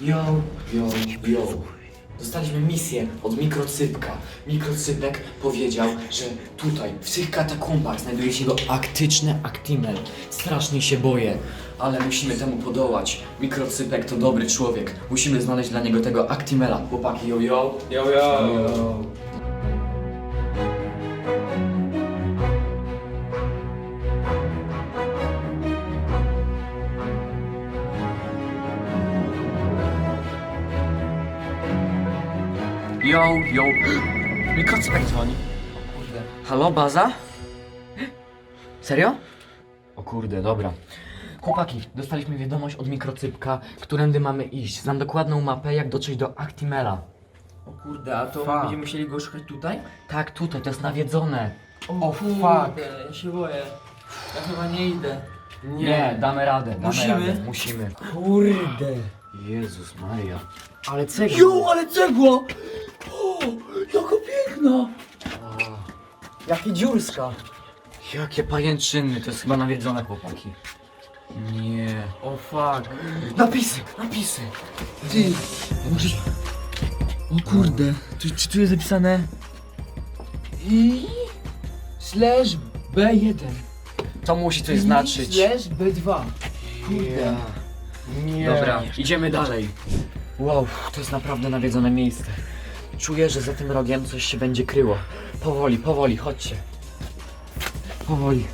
Yo, yo, yo. Dostaliśmy misję od mikrocypka. Mikrocypek powiedział, że tutaj, w tych katakumbach znajduje się jego aktyczny Actimel. Strasznie się boję, ale musimy temu podołać. Mikrocypek to dobry człowiek. Musimy znaleźć dla niego tego Actimela. Chłopaki, yo, yo. Yo, yo. Yo, yo. Mikrocypek dzwoni. Kurde. Halo, baza? Serio? O kurde, dobra. Chłopaki, dostaliśmy wiadomość od mikrocypka, którędy mamy iść. Znam dokładną mapę, jak dotrzeć do Actimela. O kurde, a to Fuck. będziemy musieli go szukać tutaj? Tak, tutaj, to jest nawiedzone. O, fuck. Ja się boję. Ja chyba nie idę. Nie, damy radę, damy Musimy? radę. Musimy. Kurde. Jezus Maria. Ale cegła. Jo, ale cegła! O, jaka piękna! Jakie dziurska. Jakie pajęczyny, to jest chyba nawiedzone, chłopaki. Nie. O fuck. Napisy, napisy. Ty, możesz... O kurde, czy, czy tu jest zapisane? I... Slash B1. To musi coś I znaczyć. Slash B2. Kurde. Nie. Dobra, idziemy dalej. Wow, to jest naprawdę nawiedzone miejsce. Czuję, że za tym rogiem coś się będzie kryło. Powoli, powoli, chodźcie. Powoli.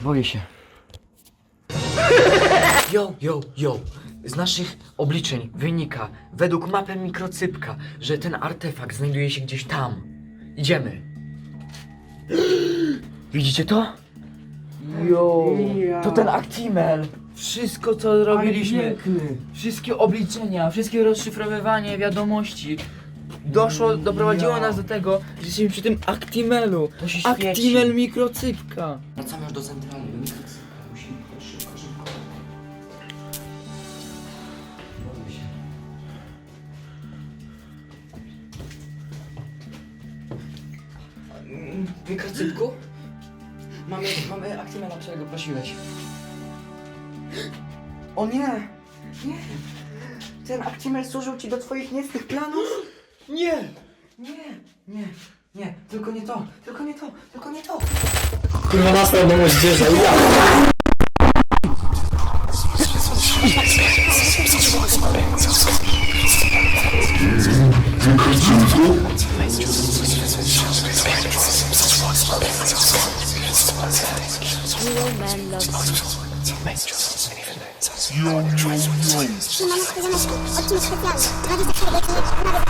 Boję się. Yo, yo, yo. Z naszych obliczeń wynika, według mapy mikrocypka, że ten artefakt znajduje się gdzieś tam. Idziemy. Widzicie to? Jo. To ten Actimel. Wszystko co robiliśmy, piękny. wszystkie obliczenia, wszystkie rozszyfrowywanie wiadomości doszło, doprowadziło Ja. nas do tego, że jesteśmy przy tym Actimelu. To się świeci. Actimel mikrocypka. Wracamy już do centrali. do. Musimy szybko, szybko. Boję się. Mm, Mikrocypku? Mamy, mamy Actimela, którego prosiłeś. O nie! Nie! Ten Actimel służył ci do twoich niecnych planów? Nie! Nie! Nie! Nie! Tylko nie to! Tylko nie to! Tylko nie to! Kurwa nastał do moździerza, ja! Man loves Mamy specjalny odcinek specjalny. 24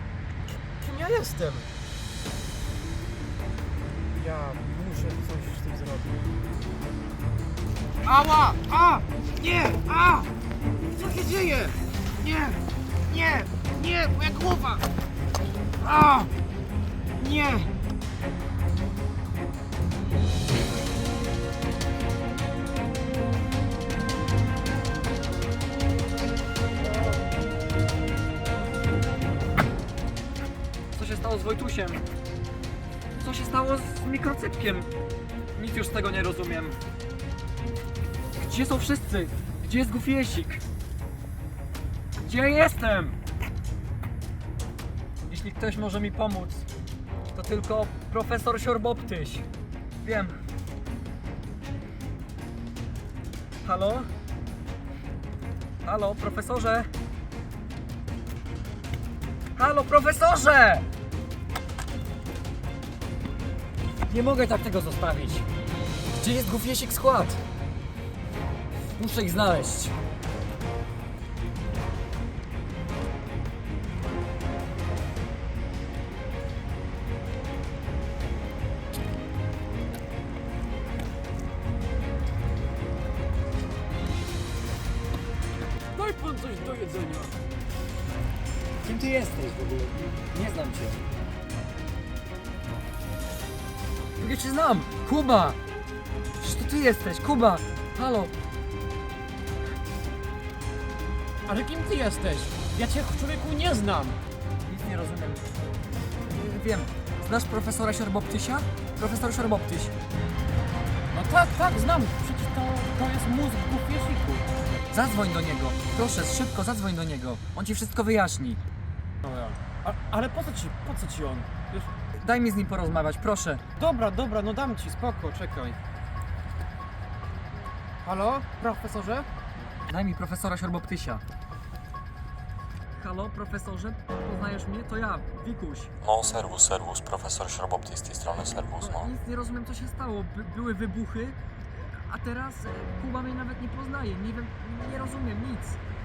Ki- Kim ja jestem? Ja muszę coś z tym zrobić. Ała! A! Nie! A! Co się dzieje? Nie! Nie! Nie! Moja głowa! A! Nie! Wojtusiem? Co się stało z mikrocypkiem? Nic już z tego nie rozumiem. Gdzie są wszyscy? Gdzie jest Gufiesik? Gdzie jestem? Jeśli ktoś może mi pomóc, to tylko profesor Siorboptyś. Wiem. Halo? Halo, profesorze? Halo, profesorze! Nie mogę tak tego zostawić. Gdzie jest Gufiesik skład? Muszę ich znaleźć. mam coś do jedzenia. Kim ty jesteś w ogóle? Nie znam cię. Ja cię znam! Kuba! Przecież to ty jesteś, Kuba! Halo! Ale kim ty jesteś? Ja cię człowieku nie znam. Nic nie rozumiem. Wiem. Znasz profesora Siorboptysia? Profesor Siorboptyś. No tak, tak, znam. Przecież to, to jest mózg w gufiesiku. Zadzwoń do niego. Proszę, szybko zadzwoń do niego. On ci wszystko wyjaśni. Dobra. A, ale po co ci, po co ci on? Już... Daj mi z nim porozmawiać, proszę. Dobra, dobra, no dam ci, spoko, czekaj. Halo, profesorze? Daj mi profesora Siorboptysia. Halo, profesorze? Poznajesz mnie? To ja, Wikuś. No, serwus, serwus, profesor Śrobopty z tej strony, serwus, no. Nic nie rozumiem, co się stało. By, były wybuchy, a teraz e, Kuba mnie nawet nie poznaje. Nie wiem, nie rozumiem nic.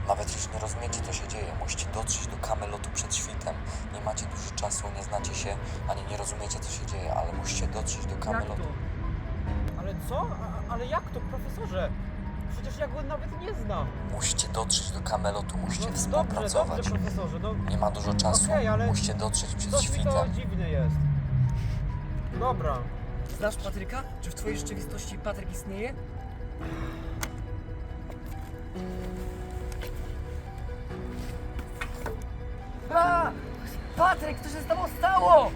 Nawet jeśli nie rozumiecie, co się dzieje, musicie dotrzeć do kamelotu przed świtem. Nie macie dużo czasu, nie znacie się, ani nie rozumiecie, co się dzieje, ale musicie dotrzeć do Jak kamelotu. to? Ale co? A, ale jak to, profesorze? Przecież ja go nawet nie znam. Musicie dotrzeć do kamelotu, musicie No dobrze, współpracować. dobrze, profesorze, no Nie ma dużo czasu, Okej, ale musicie dotrzeć przed coś mi to świtem. dziwny jest. Dobra. Znasz Patryka? Czy w twojej rzeczywistości Patryk istnieje? A! Patryk, co się z tobą stało?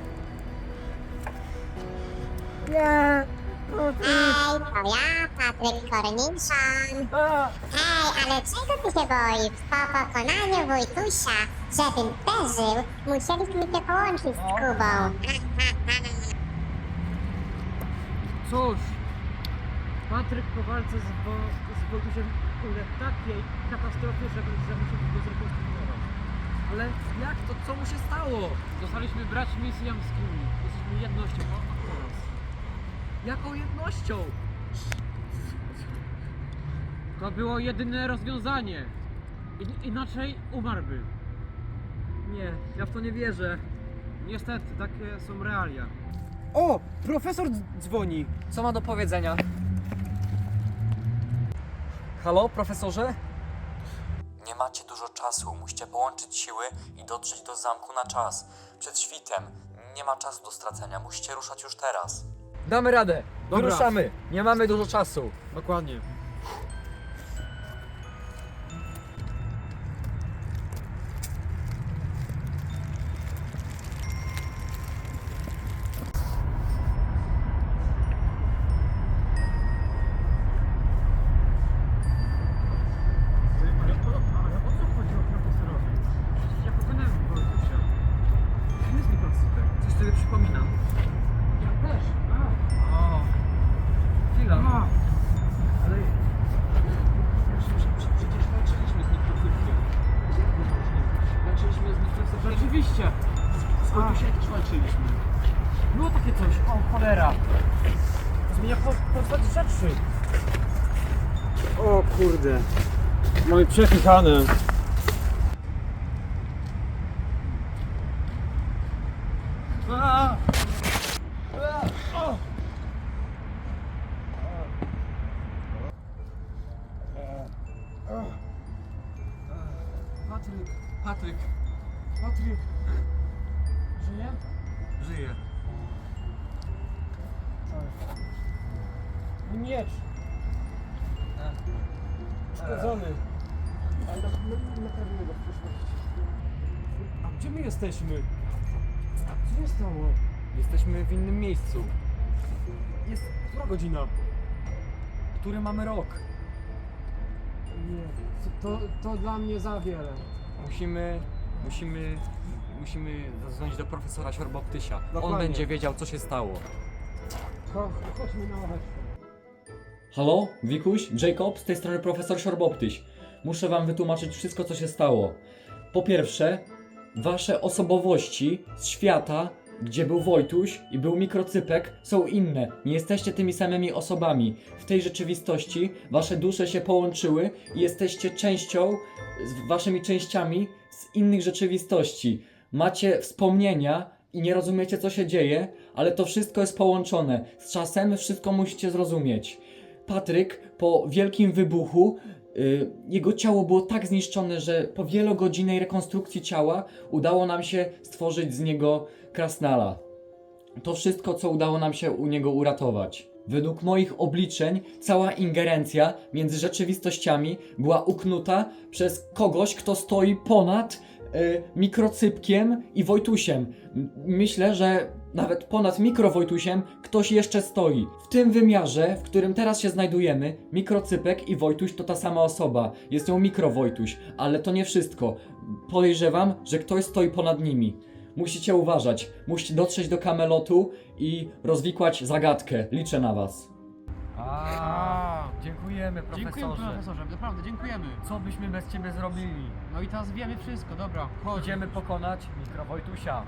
Nie! Hej, to ja, Patryk Korniszon. A! Hej, ale czego ty się boisz? Po pokonaniu Wojtusia, żebym przeżył, musieliśmy się połączyć z Kubą. Cóż, Patryk po walce z, Wo z uległ takiej katastrofie, że, że musieliśmy go zrekonstruować. Ale jak to? Co mu się stało? Zostaliśmy braćmi siamskimi. Jesteśmy jednością o, teraz. Jaką jednością? To było jedyne rozwiązanie. In inaczej umarłby. Nie, ja w to nie wierzę. Niestety, takie są realia. O! Profesor dzwoni. Co ma do powiedzenia? Halo, profesorze? Nie macie dużo czasu, musicie połączyć siły i dotrzeć do zamku na czas. Przed świtem. Nie ma czasu do stracenia, musicie ruszać już teraz. Damy radę. Dobra. Wyruszamy. Nie mamy dużo czasu. Dokładnie. Z Wojtusiem też walczyliśmy. Było takie coś. O, cholera. Zmienia po- postać rzeczy. O kurde. Mamy! O! Patryk, Patryk, Patryk. Żyje? żyje. Miecz. Uszkodzony. Ale na- naprawimy go w przyszłości. A gdzie my jesteśmy? Co się stało? Jesteśmy w innym miejscu. Jest która godzina? Który mamy rok? Nie, to, to dla mnie za wiele. Musimy, musimy, musimy zadzwonić do profesora Siorboptysia. On Dokładnie. będzie wiedział, co się stało. Cho, chodźmy na ławeczkę. Halo, Wikuś, Jacob, z tej strony profesor Siorboptyś. Muszę wam wytłumaczyć wszystko, co się stało. Po pierwsze, wasze osobowości z świata, gdzie był Wojtuś i był mikrocypek, są inne. Nie jesteście tymi samymi osobami. W tej rzeczywistości wasze dusze się połączyły i jesteście częścią, z waszymi częściami z innych rzeczywistości. Macie wspomnienia i nie rozumiecie, co się dzieje, ale to wszystko jest połączone. Z czasem wszystko musicie zrozumieć. Patryk po wielkim wybuchu y, jego ciało było tak zniszczone, że po wielogodzinnej rekonstrukcji ciała udało nam się stworzyć z niego krasnala. To wszystko, co udało nam się u niego uratować. Według moich obliczeń, cała ingerencja między rzeczywistościami była uknuta przez kogoś, kto stoi ponad y, mikrocypkiem i Wojtusiem. Myślę, że nawet ponad mikrowojtusiem ktoś jeszcze stoi. W tym wymiarze, w którym teraz się znajdujemy, mikrocypek i Wojtuś to ta sama osoba. Jest ją mikrowojtuś, ale to nie wszystko. Podejrzewam, że ktoś stoi ponad nimi. Musicie uważać, musicie dotrzeć do kamelotu i rozwikłać zagadkę. Liczę na was. A, dziękujemy profesorze. Dziękujemy profesorze, naprawdę dziękujemy. Co byśmy bez ciebie zrobili? No i teraz wiemy wszystko, dobra. Chodź. Idziemy pokonać Mikro Wojtusia.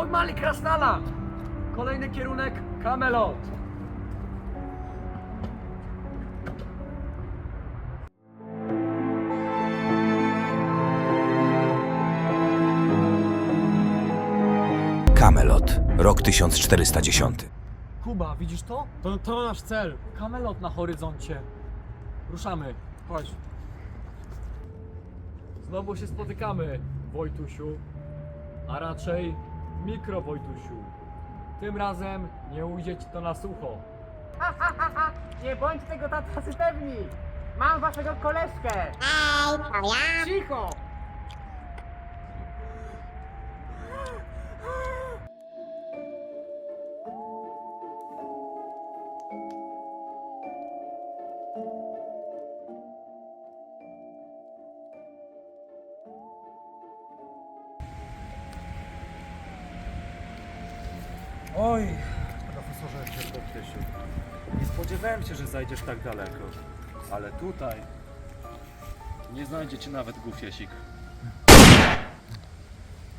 Pojmali Krasnala! Kolejny kierunek Camelot. Camelot, rok 1410. Kuba, widzisz to? To, to nasz cel. Camelot na horyzoncie. Ruszamy. Chodź. Znowu się spotykamy, Wojtusiu. A raczej Mikro Wojtusiu. Tym razem nie ujdzie ci to na sucho. Nie bądź tego tacy pewni. Mam waszego koleżkę. Ej, to ja? Cicho. Oj, profesorze Cierpoptysiu, nie spodziewałem się, że zajdziesz tak daleko. Ale tutaj nie znajdziecie nawet gufiesik.